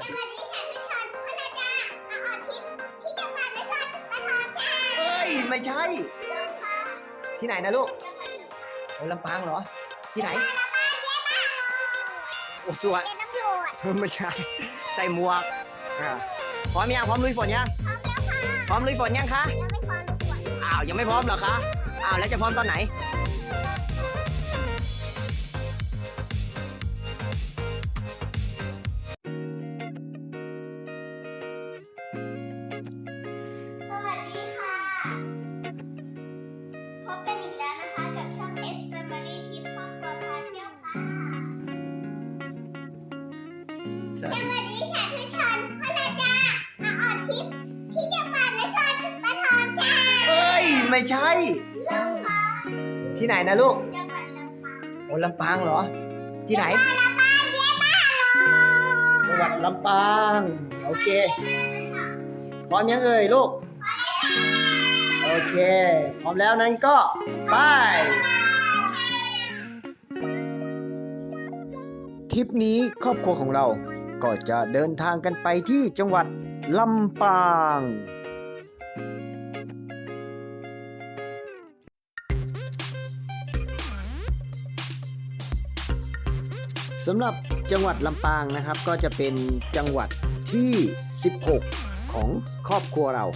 วัสดีสวัสดีค่ะทุกคนพนาจามาออกทริปที่จังหวัดนครปฐมจ้าเอ้ยไม่ใช่ลำปางที่ไหนนะลูกจังหวัดลำปางโอ้ลำปางเหรอ ที่ไหนลำปางเย้บ้างเลยโอ้สวยเป็นตำรวจเออไม่ใช่ ใส่หมวกอ่าพร้อมยังพร้อมลุยฝนยังพร้อมแล้วค่ะพร้อมลุยฝนยังคะยังไม่พอลูกฝนอ้าวยังไม่พร้อมเหรอคะ อ้าวแล้วจะพร้อมตอนไหน ไม่ใช่ลำปางที่ไหนนะลูกจังหวัดลำปางโอ้ลำปางเหรอ ที่ไหนลำปางเย้บ้างเลยจังหวัดลำปาง โอเค พร้อมยังเอ่ยลูก โอเค พร้อมแล้วนั้นก็ ไป ทริปนี้ครอบครัวของเราก็จะเดินทางกันไปที่จังหวัดลำปาง สำหรับจังหวัดลำปางนะครับ ก็จะเป็นจังหวัดที่ 16 ของครอบครัวเรา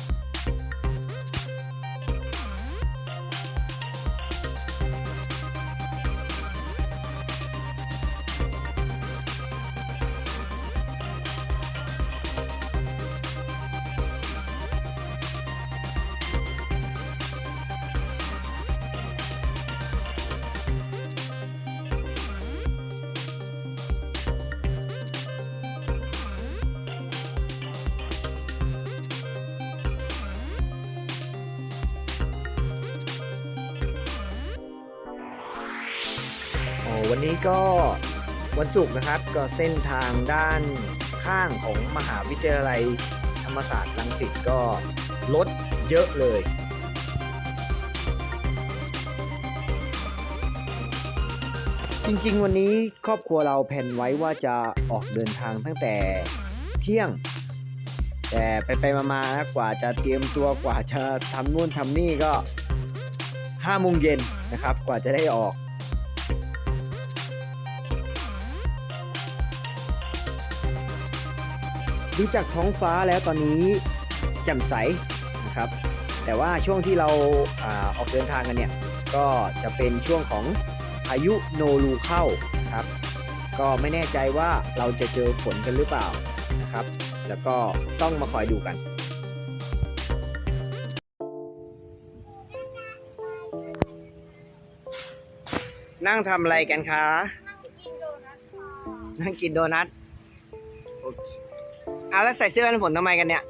นนี้ก็วันศุกร์นะครับก็เส้นทางด้านข้างของมหาวิทยาลัยธรรมศาสตร์รังสิตก็รถเยอะเลยจริงๆ วันนี้ครอบครัวเราแผนไว้ว่าจะออกเดินทางตั้งแต่เที่ยง แต่ไปไปๆมาๆนะกว่าจะเตรียมตัวกว่าจะทำนู่นทำนี่ก็ห้าโมงเย็นนะครับ กว่าจะได้ออก ดูจากท้องฟ้าแล้วตอนนี้แจ่มใสนะครับ แต่ว่าช่วงที่เราอาออกเดินทางกันเนี่ยก็จะเป็นช่วงของพายุโนรูเข้านะครับ ก็ไม่แน่ใจว่าเราจะเจอฝนกันหรือเปล่านะครับ แล้วก็ต้องมาคอยดูกันนั่งทำอะไรกันคะ นั่งกินโดนัทค่ะนั่งกินโดนัทโอเค เอาแล้วใส่เสื้อกันฝนทำไมกันเนี่ย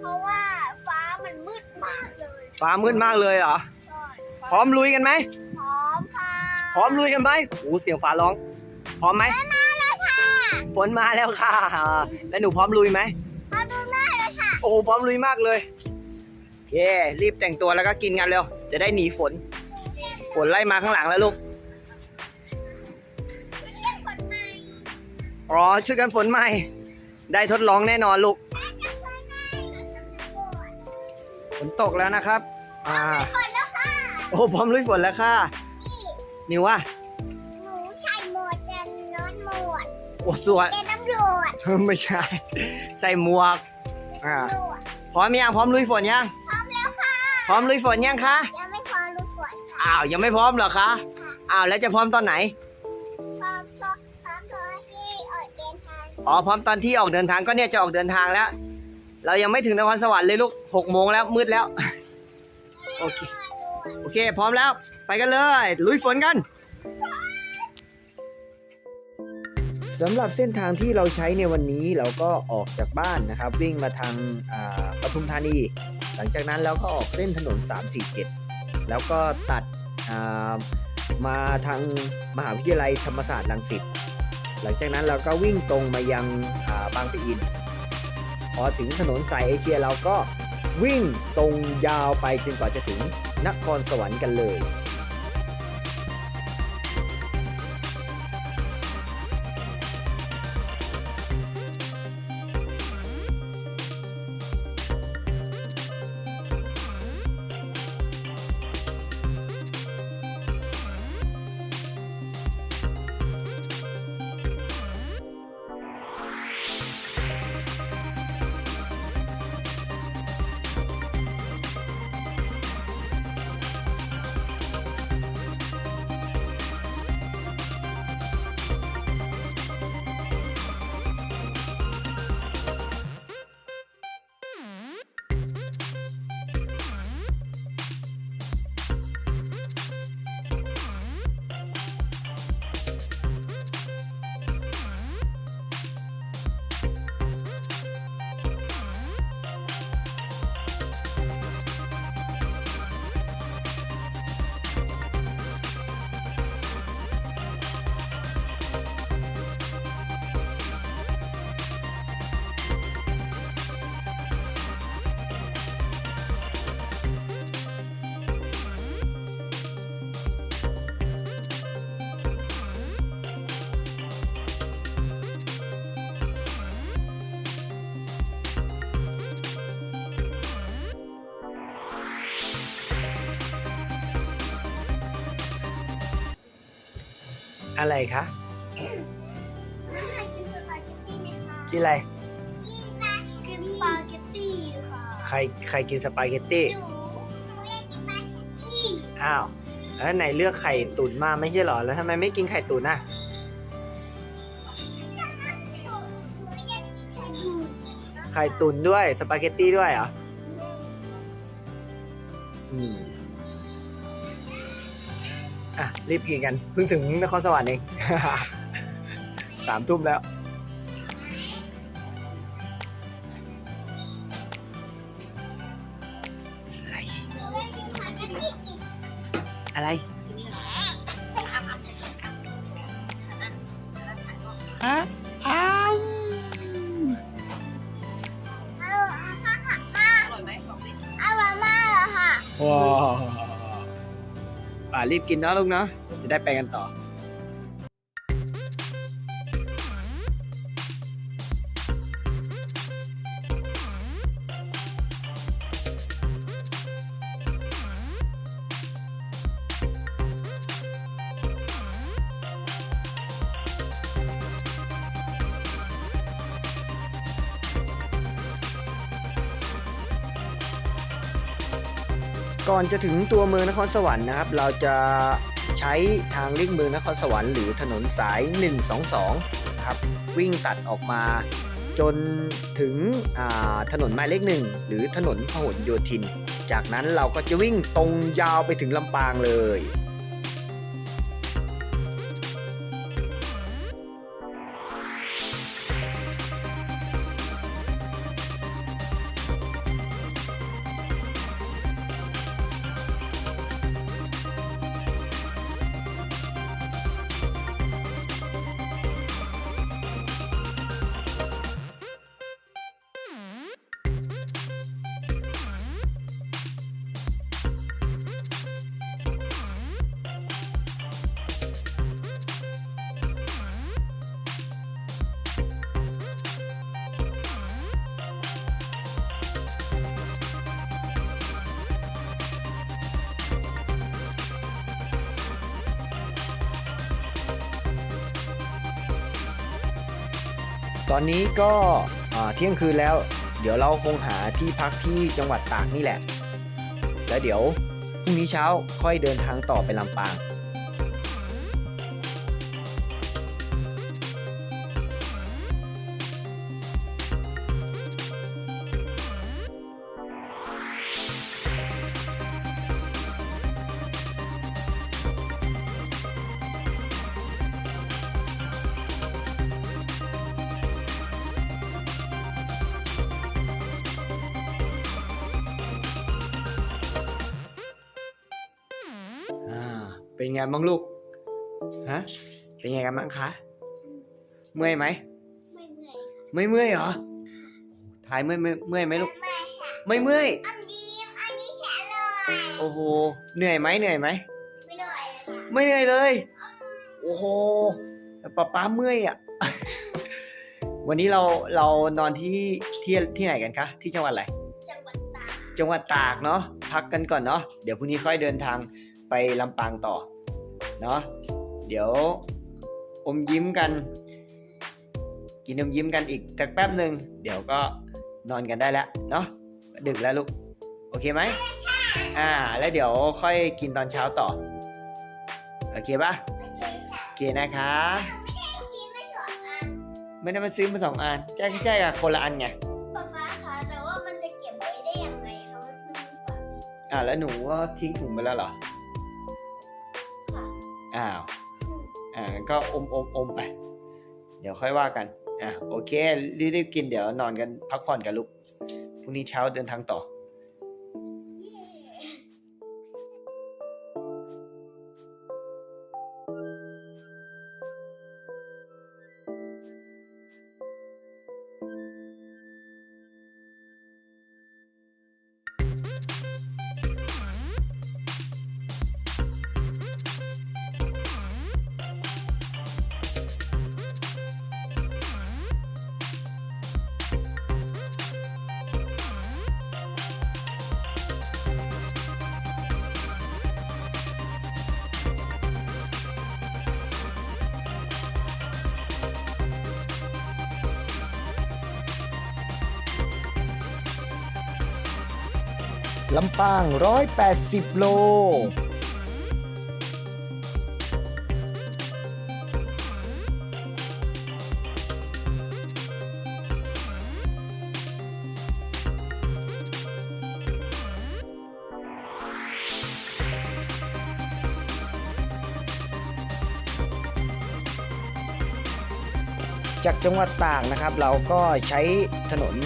เพราะว่าฟ้ามันมืดมากเลยฟ้ามืดมากเลยเหรอ ใช่พร้อมลุยกันไหม พร้อมค่ะพร้อมลุยกันไหมโอ้เสียงฟ้าร้อง พร้อมไหม มาแล้วค่ะฝนมาแล้วค่ะ แล้วหนูพร้อมลุยไหม มาดูหน้าเลยค่ะโอ้โหพร้อมลุยมากเลยโอเครีบแต่งตัวแล้วก็กินกันเร็ว จะได้หนีฝน ฝนไล่มาข้างหลังแล้วลูกเรียกคนใหม่อ๋อช่วยกันฝนใหม่ ได้ทดลองแน่นอนลูกแม่จะคนใหม่เราทำให้ปวดฝนตกแล้วนะครับ อ่าคนแล้วค่ะโอ้พร้อมลุยฝนแล้วค่ะนี่นิวว่าหนูใส่หมวกจะนอนหมวดโอ้สวยเป็นตำรวจไม่ใช่ ใส่หมวก อ่าตำรวจพร้อมยังพร้อมลุยฝนยัง พร้อมแล้วค่ะ พร้อมลุยฝนยังคะ ยังไม่พอรู้ฝนค่ะอ้าวยังไม่พร้อมเหรอคะค่ะอ้าวแล้วจะพร้อมตอนไหน อ๋อพร้อมตอนที่ออกเดินทางก็เนี่ยจะออกเดินทางแล้ว เรายังไม่ถึงนครสวรรค์เลยลูกหกโมงแล้วมืดแล้ว โอเค โอเค พร้อมแล้วไปกันเลย ลุยฝนกันสำหรับเส้นทางที่เราใช้ในวันนี้เราก็ออกจากบ้านนะครับ วิ่งมาทางปทุมธานี หลังจากนั้นเราก็ออกเส้นถนน 347 แล้วก็ตัดามาทางมหาวิทยาลัยธรรมศาสตร์รังสิต หลังจากนั้นเราก็วิ่งตรงมายังาบางปะอิน พอถึงถนนสายเอเชียเราก็วิ่งตรงยาวไปจนกว่าจะถึงนครสวรรค์กันเลย อะไรคะน้องอยากกินสปาเกตตี้ไหมคะกินอะไร กินสปาเกตตี้ค่ะใครใครกินสปาเกตตี้ หนูหนูอยากกินสปาเกตตี้อ้าว แล้วไหนเลือกไข่ตุ๋นมาไม่ใช่เหรอ แล้วทำไมไม่กินไข่ตุ๋นน่ะ หนูอยากกินไข่ตุ๋นไข่ตุ๋นด้วย สปาเกตตี้ด้วยเหรอ อืม อะรีบกินกันเพิ่งถึงนครสวรรค์เองสามทุ่มแล้วอะไรหนูอยากกินสปาเกตตี้อีกอะไรฮะอ้าวอร่อยมากค่ะมากอร่อยไหมบอกสิอร่อยมากเลยค่ะว้าว อ่ารีบกินนะลูกเนาะจะได้ไปกันต่อ ก่อนจะถึงตัวเมืองนครสวรรค์นะครับ เราจะใช้ทางเลี่ยงเมืองนครสวรรค์หรือถนนสาย 122ครับวิ่งตัดออกมาจนถึงถนนหมายเลขหนึ่งหรือถนนพหลโยธิน จากนั้นเราก็จะวิ่งตรงยาวไปถึงลำปางเลย ตอนนี้ก็เที่ยงคืนแล้ว เดี๋ยวเราคงหาที่พักที่จังหวัดตากนี่แหละ แล้วเดี๋ยวพรุ่งนี้เช้าค่อยเดินทางต่อไปลำปาง เป็นไงบ้างลูก ฮะ เป็นไงกันบ้างคะ เมื่อยไหม ไม่เหนื่อยค่ะไม่เมื่อยเหรอทายเมื่อยเมื่อยเมื่อยไหมลูก ไม่เหนื่อยค่ะไม่เมื่อย อันนี้อันนี้แฉะเลยโอ้โห เหนื่อยไหมเหนื่อยไหม ไม่เหนื่อยค่ะไม่เหนื่อยเลย โอ้โหแต่ป๊าป๊าเมื่อยอะ วันนี้เราเรานอนที่ที่ที่ไหนกันคะ ที่จังหวัดอะไร จังหวัดตาก จังหวัดตากเนาะ พักกันก่อนเนาะ เดี๋ยวพรุ่งนี้ค่อยเดินทาง ไปลำปางต่อเนาะเดี๋ยวอมยิ้มกัน กินอมยิ้มกันอีกสักแป๊บหนึ่งเดี๋ยวก็นอนกันได้แล้วเนาะดึกแล้วลูก โอเคไหมอ่า แล้วเดี๋ยวค่อยกินตอนเช้าต่อ โอเคปะไม่ใช่ค่ะโอเคนะคะไม่ได้ชี้ไม่ชอบอะไม่ได้มาซื้อมาสองอันแจ้แจ้กับคนละอันไงป๊าป๊าคะแต่ว่ามันจะเก็บไว้ได้ยังไงคะว่ามันมีฝาอ่าแล้วหนูก็ทิ้งถุงไปแล้วเหรอค่ะ อ้าวอ่าก็อมอมอมไป เดี๋ยวค่อยว่ากันอะโอเครีบๆกินเดี๋ยวนอนกันพักผ่อนกันลูกพรุ่งนี้เช้าเดินทางต่อ ลำปาง 180 โล จากจังหวัดตากนะครับ เราก็ใช้ถนน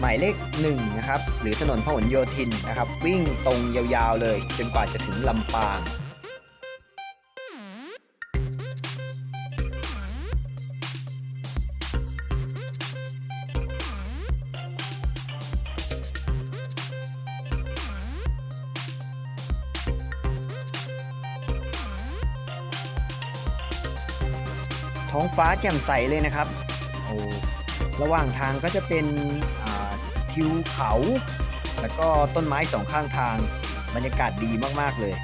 หมายเลขหนึ่งนะครับหรือถนนพหลโยธินนะครับ วิ่งตรงยาวๆเลย จนกว่าจะถึงลำปางท้องฟ้าแจ่มใสเลยนะครับ โอ้ ระหว่างทางก็จะเป็น ทิวเขา แล้วก็ต้นไม้สองข้างทาง บรรยากาศดีมากๆเลย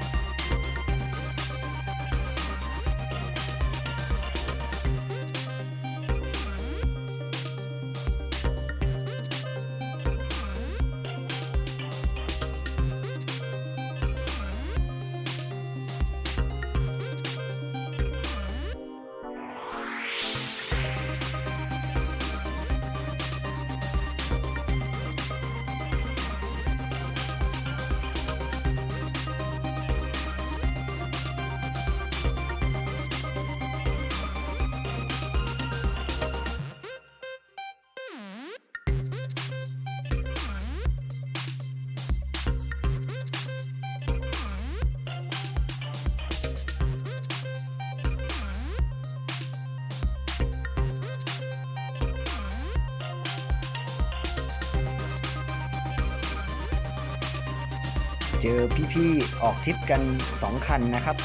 เจอพี่ๆออกทริปกัน 2 คันนะครับ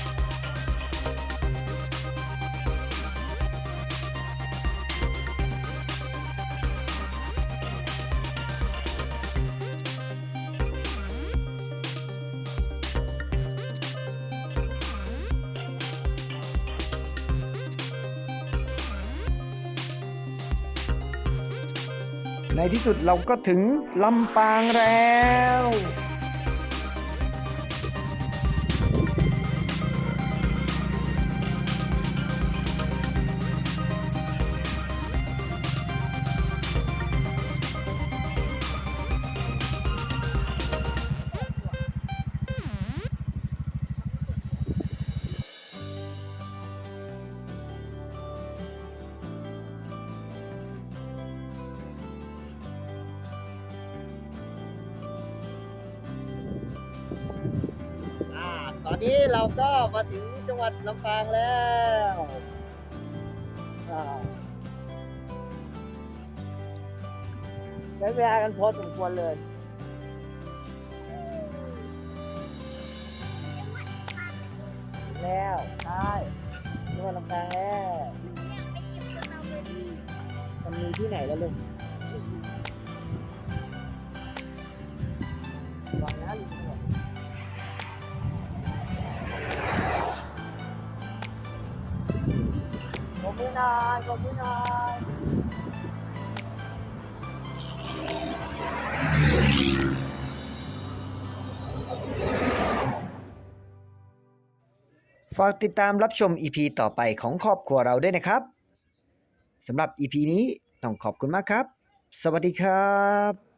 ในที่สุดเราก็ถึงลำปางแล้ว นนี้เราก็มาถึงจังหวัดลำปางแล้วอ่าใช้เวลากันพอสมควรเลยแล้วใช่จังหวัดลำปางแล้วมันมีที่ไหนแล้วลุงวางนะลุง ขอบคุณนขอบคุณนายฝากติดตามรับชม EP ต่อไปของครอบครัวเราด้วยนะครับสำหรับ EP นี้ต้องขอบคุณมากครับ สวัสดีครับ